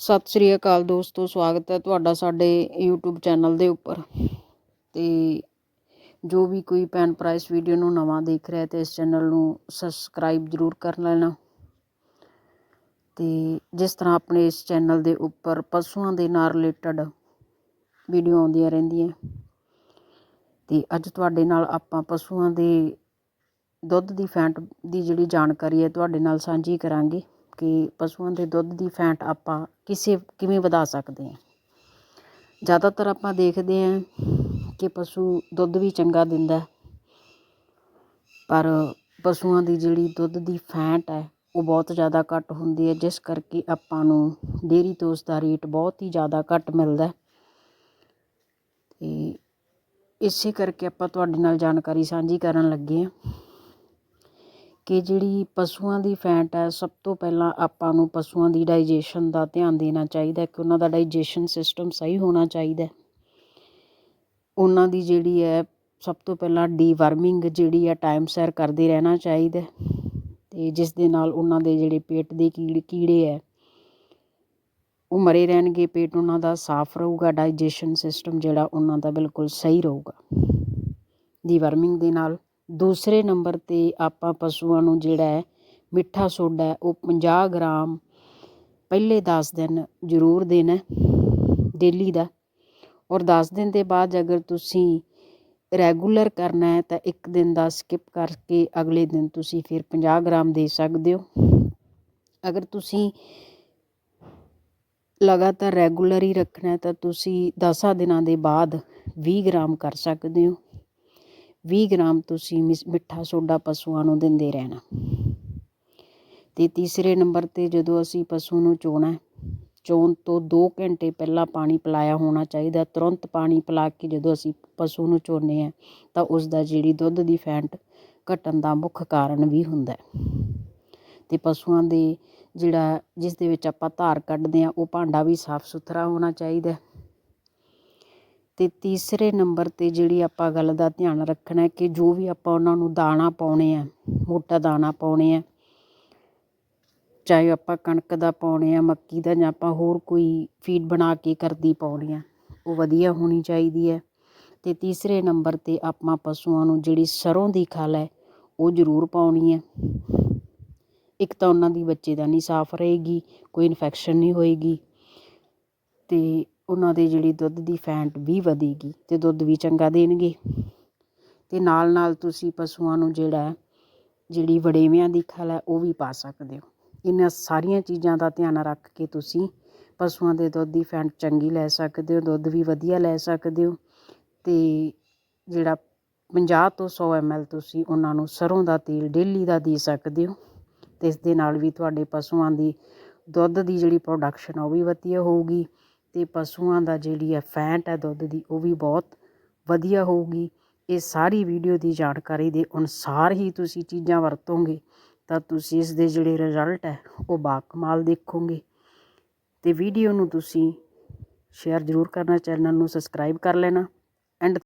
ਸਤਿ ਸ੍ਰੀ ਅਕਾਲ ਦੋਸਤੋ, ਸਵਾਗਤ ਹੈ ਤੁਹਾਡਾ ਸਾਡੇ YouTube ਚੈਨਲ ਦੇ ਉੱਪਰ। ਤੇ ਜੋ ਵੀ ਕੋਈ ਭੈਣ ਭਰਾ ਇਸ ਵੀਡੀਓ ਨੂੰ ਨਵਾਂ ਦੇਖ ਰਿਹਾ ਤੇ ਇਸ ਚੈਨਲ ਨੂੰ ਸਬਸਕ੍ਰਾਈਬ ਜ਼ਰੂਰ ਕਰ ਲੈਣਾ। ਤੇ ਜਿਸ ਤਰ੍ਹਾਂ ਆਪਣੇ ਇਸ ਚੈਨਲ ਦੇ ਉੱਪਰ ਪਸ਼ੂਆਂ ਦੇ ਨਾਲ ਰਿਲੇਟਡ ਵੀਡੀਓ ਆਉਂਦੀਆਂ ਰਹਿੰਦੀਆਂ। ਤੇ ਅੱਜ ਤੁਹਾਡੇ ਨਾਲ ਆਪਾਂ ਪਸ਼ੂਆਂ ਦੇ ਦੁੱਧ ਦੀ ਫੈਂਟ ਦੀ ਜਿਹੜੀ ਜਾਣਕਾਰੀ ਹੈ ਤੁਹਾਡੇ ਨਾਲ ਸਾਂਝੀ ਕਰਾਂਗੇ। ਕਿ ਪਸ਼ੂਆਂ ਦੇ ਦੁੱਧ ਦੀ ਫੈਂਟ ਆਪਾਂ ਕਿਸੇ ਕਿਵੇਂ ਵਧਾ ਸਕਦੇ ਹਾਂ। ਜ਼ਿਆਦਾਤਰ ਆਪਾਂ ਦੇਖਦੇ ਹਾਂ ਕਿ ਪਸ਼ੂ ਦੁੱਧ ਵੀ ਚੰਗਾ ਦਿੰਦਾ ਪਰ ਪਸ਼ੂਆਂ ਦੀ ਜਿਹੜੀ ਦੁੱਧ ਦੀ ਫੈਂਟ ਹੈ, ਉਹ ਬਹੁਤ ਜ਼ਿਆਦਾ ਘੱਟ ਹੁੰਦੀ ਹੈ, ਜਿਸ ਕਰਕੇ ਆਪਾਂ ਨੂੰ ਡੇਅਰੀ ਤੋਂ ਉਸ ਦਾ ਰੇਟ ਬਹੁਤ ਹੀ ਜ਼ਿਆਦਾ ਘੱਟ ਮਿਲਦਾ ਅਤੇ ਇਸੇ ਕਰਕੇ ਆਪਾਂ ਤੁਹਾਡੇ ਨਾਲ ਜਾਣਕਾਰੀ ਸਾਂਝੀ ਕਰਨ ਲੱਗੇ ਹਾਂ। ਕਿ ਜਿਹੜੀ ਪਸ਼ੂਆਂ ਦੀ ਫੈਟ ਹੈ, ਸਭ ਤੋਂ ਪਹਿਲਾਂ ਆਪਾਂ ਨੂੰ ਪਸ਼ੂਆਂ ਦੀ ਡਾਈਜੈਸ਼ਨ ਦਾ ਧਿਆਨ ਦੇਣਾ ਚਾਹੀਦਾ ਕਿ ਉਹਨਾਂ ਦਾ ਡਾਈਜੈਸ਼ਨ ਸਿਸਟਮ ਸਹੀ ਹੋਣਾ ਚਾਹੀਦਾ ਉਹਨਾਂ ਦੀ ਜਿਹੜੀ ਹੈ, ਸਭ ਤੋਂ ਪਹਿਲਾਂ ਡੀਵਰਮਿੰਗ ਜਿਹੜੀ ਹੈ, ਟਾਈਮ ਸਿਰ ਕਰਦੇ ਰਹਿਣਾ ਚਾਹੀਦਾ ਅਤੇ ਜਿਸ ਦੇ ਨਾਲ ਉਹਨਾਂ ਦੇ ਜਿਹੜੇ ਪੇਟ ਦੇ ਕੀੜੇ ਕੀੜੇ ਹੈ, ਉਹ ਮਰੇ ਰਹਿਣਗੇ, ਪੇਟ ਉਹਨਾਂ ਦਾ ਸਾਫ਼ ਰਹੂਗਾ, ਡਾਈਜੈਸ਼ਨ ਸਿਸਟਮ ਜਿਹੜਾ ਉਹਨਾਂ ਦਾ ਬਿਲਕੁਲ ਸਹੀ ਰਹੂਗਾ। ਡੀਵਰਮਿੰਗ ਦੇ ਨਾਲ ਦੂਸਰੇ ਨੰਬਰ 'ਤੇ ਆਪਾਂ ਪਸ਼ੂਆਂ ਨੂੰ ਜਿਹੜਾ ਹੈ, ਮਿੱਠਾ ਸੋਡਾ ਉਹ 50 ਗ੍ਰਾਮ ਪਹਿਲੇ ਦਸ ਦਿਨ ਜ਼ਰੂਰ ਦੇਣਾ ਡੇਲੀ ਦਾ। ਔਰ ਦਸ ਦਿਨ ਦੇ ਬਾਅਦ ਅਗਰ ਤੁਸੀਂ ਰੈਗੂਲਰ ਕਰਨਾ ਹੈ, ਤਾਂ ਇੱਕ ਦਿਨ ਦਾ ਸਕਿਪ ਕਰਕੇ ਅਗਲੇ ਦਿਨ ਤੁਸੀਂ ਫਿਰ 50 ਗ੍ਰਾਮ ਦੇ ਸਕਦੇ ਹੋ। ਅਗਰ ਤੁਸੀਂ ਲਗਾਤਾਰ ਰੈਗੂਲਰ ਹੀ ਰੱਖਣਾ ਤਾਂ ਤੁਸੀਂ 10 ਦਿਨਾਂ ਦੇ ਬਾਅਦ ਵੀਹ ਗ੍ਰਾਮ ਕਰ ਸਕਦੇ ਹੋ। ਵੀਹ ਗ੍ਰਾਮ ਤੁਸੀਂ ਮਿਸ ਮਿੱਠਾ ਸੋਡਾ ਪਸ਼ੂਆਂ ਨੂੰ ਦਿੰਦੇ ਰਹਿਣਾ। ਅਤੇ ਤੀਸਰੇ ਨੰਬਰ 'ਤੇ ਜਦੋਂ ਅਸੀਂ ਪਸ਼ੂ ਨੂੰ ਚੋਣਾ ਚੋਣ ਤੋਂ ਦੋ ਘੰਟੇ ਪਹਿਲਾਂ ਪਾਣੀ ਪਿਲਾਇਆ ਹੋਣਾ ਚਾਹੀਦਾ। ਤੁਰੰਤ ਪਾਣੀ ਪਿਲਾ ਕੇ ਜਦੋਂ ਅਸੀਂ ਪਸ਼ੂ ਨੂੰ ਚੋਨੇ ਹਾਂ, ਤਾਂ ਉਸਦਾ ਜਿਹੜੀ ਦੁੱਧ ਦੀ ਫੈਂਟ ਘਟਣ ਦਾ ਮੁੱਖ ਕਾਰਨ ਵੀ ਹੁੰਦਾ ਅਤੇ ਪਸ਼ੂਆਂ ਦੇ ਜਿਹੜਾ, ਜਿਸ ਦੇ ਵਿੱਚ ਆਪਾਂ ਧਾਰ ਕੱਢਦੇ ਹਾਂ, ਉਹ ਭਾਂਡਾ ਵੀ ਸਾਫ਼ ਸੁਥਰਾ ਹੋਣਾ ਚਾਹੀਦਾ ਅਤੇ ਤੀਸਰੇ ਨੰਬਰ 'ਤੇ ਜਿਹੜੀ ਆਪਾਂ ਗੱਲ ਦਾ ਧਿਆਨ ਰੱਖਣਾ ਕਿ ਜੋ ਵੀ ਆਪਾਂ ਉਹਨਾਂ ਨੂੰ ਦਾਣਾ ਪਾਉਣੇ ਆ, ਮੋਟਾ ਦਾਣਾ ਪਾਉਣੇ ਆ, ਚਾਹੇ ਆਪਾਂ ਕਣਕ ਦਾ ਪਾਉਣੇ ਆ, ਮੱਕੀ ਦਾ ਜਾਂ ਆਪਾਂ ਹੋਰ ਕੋਈ ਫੀਡ ਬਣਾ ਕੇ ਕਰਦੀ ਪਾਉਣੀ ਆ, ਉਹ ਵਧੀਆ ਹੋਣੀ ਚਾਹੀਦੀ ਹੈ। ਅਤੇ ਤੀਸਰੇ ਨੰਬਰ 'ਤੇ ਆਪਾਂ ਪਸ਼ੂਆਂ ਨੂੰ ਜਿਹੜੀ ਸਰ੍ਹੋਂ ਦੀ ਖਲ ਹੈ, ਉਹ ਜ਼ਰੂਰ ਪਾਉਣੀ ਹੈ ਇੱਕ ਤਾਂ ਉਹਨਾਂ ਦੀ ਬੱਚੇ ਦਾ ਨਹੀਂ ਸਾਫ਼ ਰਹੇਗੀ, ਕੋਈ ਇਨਫੈਕਸ਼ਨ ਨਹੀਂ ਹੋਏਗੀ। ਅਤੇ ਉਹਨਾਂ ਦੇ ਜਿਹੜੀ ਦੁੱਧ ਦੀ ਫੈਂਟ ਵੀ ਵਧੇਗੀ ਅਤੇ ਦੁੱਧ ਵੀ ਚੰਗਾ ਦੇਣਗੇ। ਅਤੇ ਨਾਲ ਨਾਲ ਤੁਸੀਂ ਪਸ਼ੂਆਂ ਨੂੰ ਜਿਹੜਾ ਜਿਹੜੀ ਵੜੇਵਿਆਂ ਦੀ ਖਲ ਹੈ, ਉਹ ਵੀ ਪਾ ਸਕਦੇ ਹੋ। ਇਹਨਾਂ ਸਾਰੀਆਂ ਚੀਜ਼ਾਂ ਦਾ ਧਿਆਨ ਰੱਖ ਕੇ ਤੁਸੀਂ ਪਸ਼ੂਆਂ ਦੇ ਦੁੱਧ ਦੀ ਫੈਂਟ ਚੰਗੀ ਲੈ ਸਕਦੇ ਹੋ, ਦੁੱਧ ਵੀ ਵਧੀਆ ਲੈ ਸਕਦੇ ਹੋ ਅਤੇ ਜਿਹੜਾ 50 ਤੋਂ ਸੌ 100 ਐਮਐਲ ਤੁਸੀਂ ਉਹਨਾਂ ਨੂੰ ਸਰੋਂ ਦਾ ਤੇਲ, ਡੇਲੀ ਦਾ ਦੇ ਸਕਦੇ ਹੋ ਅਤੇ ਇਸ ਦੇ ਨਾਲ ਵੀ ਤੁਹਾਡੇ ਪਸ਼ੂਆਂ ਦੀ ਦੁੱਧ ਦੀ ਜਿਹੜੀ ਪ੍ਰੋਡਕਸ਼ਨ ਉਹ ਵੀ ਵਧੀਆ ਹੋਊਗੀ। ਅਤੇ ਪਸ਼ੂਆਂ ਦਾ ਜਿਹੜੀ ਹੈ ਫੈਂਟ ਹੈ ਦੁੱਧ ਦੀ, ਉਹ ਵੀ ਬਹੁਤ ਵਧੀਆ ਹੋਊਗੀ। ਇਹ ਸਾਰੀ ਵੀਡੀਓ ਦੀ ਜਾਣਕਾਰੀ ਦੇ ਅਨੁਸਾਰ ਹੀ ਤੁਸੀਂ ਚੀਜ਼ਾਂ ਵਰਤੋਂਗੇ, ਤਾਂ ਤੁਸੀਂ ਇਸ ਦੇ ਜਿਹੜੇ ਰਿਜ਼ਲਟ ਹੈ ਉਹ ਬਾਕਮਾਲ ਦੇਖੋਗੇ। ਤੇ ਵੀਡੀਓ ਨੂੰ ਤੁਸੀਂ ਸ਼ੇਅਰ ਜ਼ਰੂਰ ਕਰਨਾ ਚੈਨਲ ਨੂੰ ਸਬਸਕ੍ਰਾਈਬ ਕਰ ਲੈਣਾ ਐਂਡ